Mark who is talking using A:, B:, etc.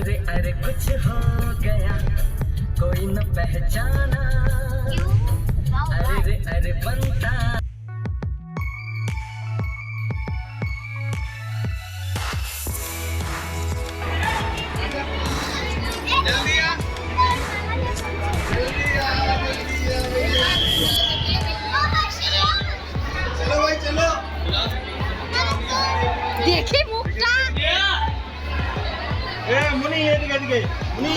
A: तेरे अरे कुछ हो गया कोई न पहचाना।
B: अरे
A: रे अरे बनता। देखे
B: मुक्ता
C: ముని ఎదిగి ఎదిగి ముని